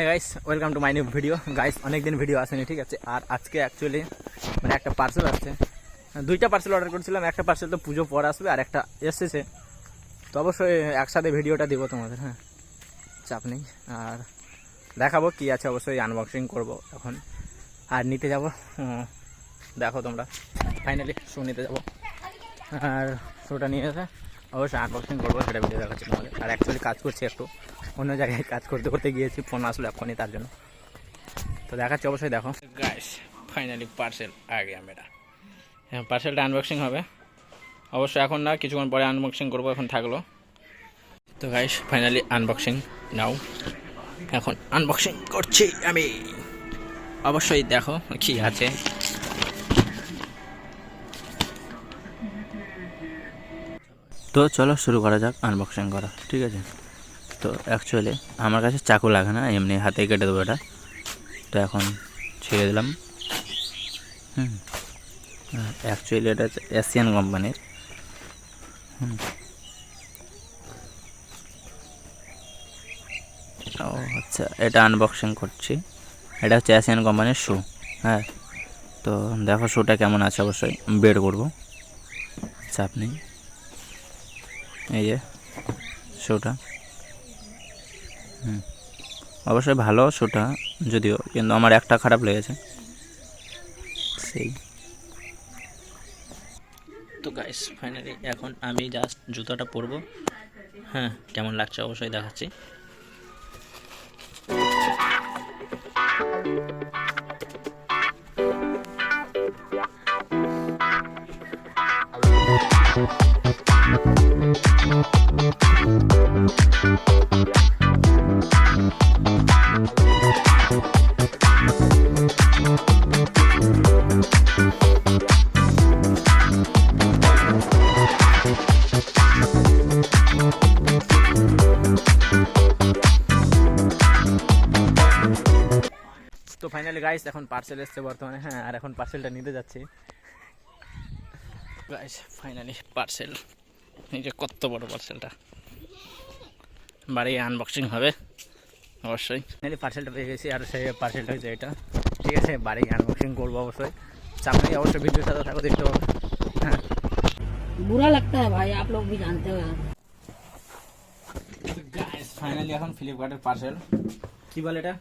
হ্যাঁ guys welcome to my new video guys অনেক দিন ভিডিও আসেনি, ঠিক আছে? আর আজকে অ্যাকচুয়ালি মানে একটা পার্সেল আসছে। দুইটা পার্সেল অর্ডার করেছিলাম, একটা পার্সেল তো পুজো পর আসবে আর একটা এসেছে। তো অবশ্যই একসাথে ভিডিওটা দিব তোমাদের হ্যাঁ? চাপ নেই। আর দেখাবো কি আছে, অবশ্যই আনবক্সিং করব এখন। আর নিতে যাব দেখো তোমরা। ফাইনালি শু নিতে যাব। আর শুটা নিয়ে এসে অবশ্যই আনবক্সিং করব, সেটা ভিডিও দেখাচ্ছি তোমাদের। আর অ্যাকচুয়ালি কাজ করছি একটু। অন্য জায়গায় কাজ করতে করতে গিয়েছি ফোন আসলো এখনই তার জন্য। তো দেখাচ্ছি অবশ্যই দেখো। গাইস ফাইনালি পার্সেল আগে মেয়েটা। হ্যাঁ পার্সেলটা আনবক্সিং হবে। অবশ্যই এখন না কিছুক্ষণ পরে আনবক্সিং করব এখন থাকল। তো গাইস ফাইনালি আনবক্সিং নাও এখন আনবক্সিং করছি আমি। অবশ্যই দেখো কি আছে। তো চলো শুরু করা যাক আনবক্সিং করা ঠিক আছে? তো অ্যাকচুয়ালি আমার কাছে চাকু লাগে না, এমনি হাতে কেটে দেবো এটা। তো এখন ছেড়ে দিলাম। হুম। অ্যাকচুয়ালি এটা এশিয়ান কোম্পানির হুম। ও আচ্ছা এটা আনবক্সিং করছি। এটা হচ্ছে এশিয়ান কোম্পানির শু হ্যাঁ। তো দেখো শুটা কেমন আছে অবশ্যই বের করব। চাপ নেই। এই যে শুটা হুম। অবশ্যই ভালো শুটা, যদিও কিন্তু আমার একটা খারাপ লেগেছে। সেই। তো গাইস ফাইনালি এখন আমি জাস্ট জুতাটা পরবো। হ্যাঁ কেমন লাগছে অবশ্যই দেখাচ্ছি। তো ফাইনালি গাইস এখন পার্সেল এসছে বর্তমানে। হ্যাঁ আর এখন পার্সেলটা নিতে যাচ্ছি। গাইস ফাইনালি পার্সেল এই যে কত বড় পার্সেলটা বাড়ি আনবক্সিং হবে অবশ্যই। নাহলে পার্সেলটা পেয়ে গেছি আর সেই পার্সেলটা হয়েছে এটা। ঠিক আছে বাড়ি আনবক্সিং করব অবশ্যই। সামনে অবশ্যই ভিডিও সাথে থাকো দেখতে পাবো। হ্যাঁ। বুড়া লাগতা ভাই আপ লোক জানতে ফাইনালি এখন ফ্লিপকার্টের পার্সেল কি বলে এটা?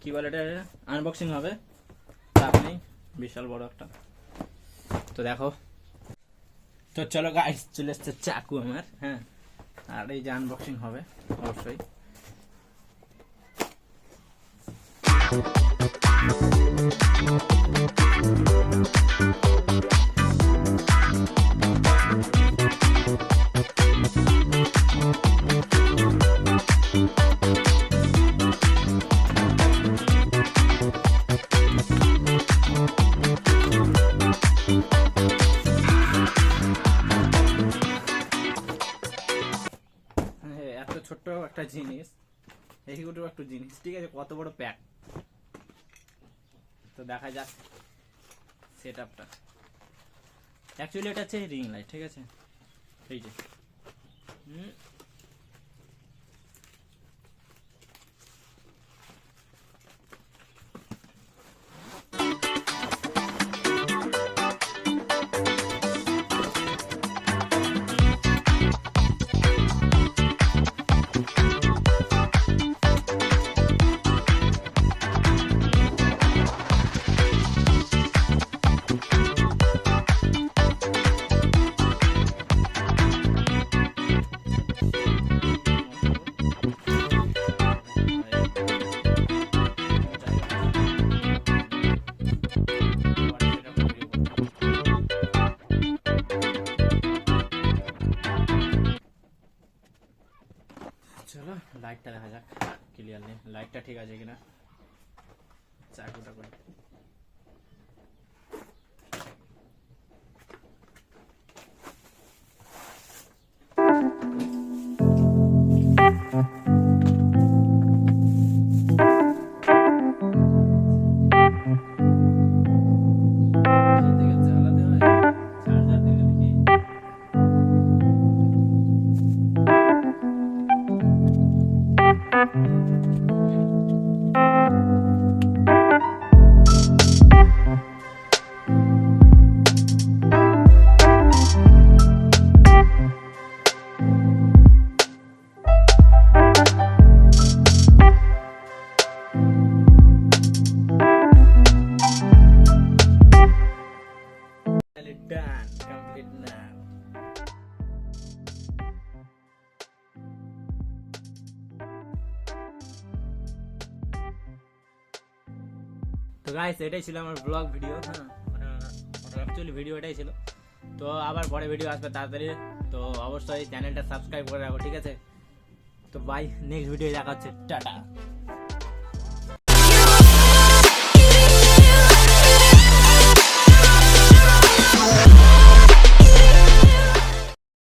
কি বলে এটা? আনবক্সিং হবে। চাপ নেই। বিশাল বড় একটা। তো দেখো। তো চলো গাইস চলে এসছে চাকু আমার হ্যাঁ? আর এই যে আনবক্সিং হবে, অবশ্যই। ছোট্ট একটা জিনিস। এইগুলো একটা জিনিস, ঠিক আছে? কত বড় প্যাক তো দেখা যাক সেট আপটা অ্যাকচুয়ালি এটা হচ্ছে রিং লাইট ঠিক আছে? এই যে। হুম। চলো লাইটটা দেখা যাক ক্লিয়ারলি লাইটটা ঠিক আছে কিনা চাকুটা করে Valid done, complete now. তো গাইস এটাই ছিল আমার ব্লগ ভিডিও হ্যাঁ মানে অ্যাকচুয়ালি ভিডিও এটাই ছিল। তো আবার পরে ভিডিও আসবে তাড়াতাড়ি। তো অবশ্যই চ্যানেলটা সাবস্ক্রাইব করে রাখো, ঠিক আছে? তো বাই নেক্সট ভিডিও দেখা হচ্ছে। টাটা।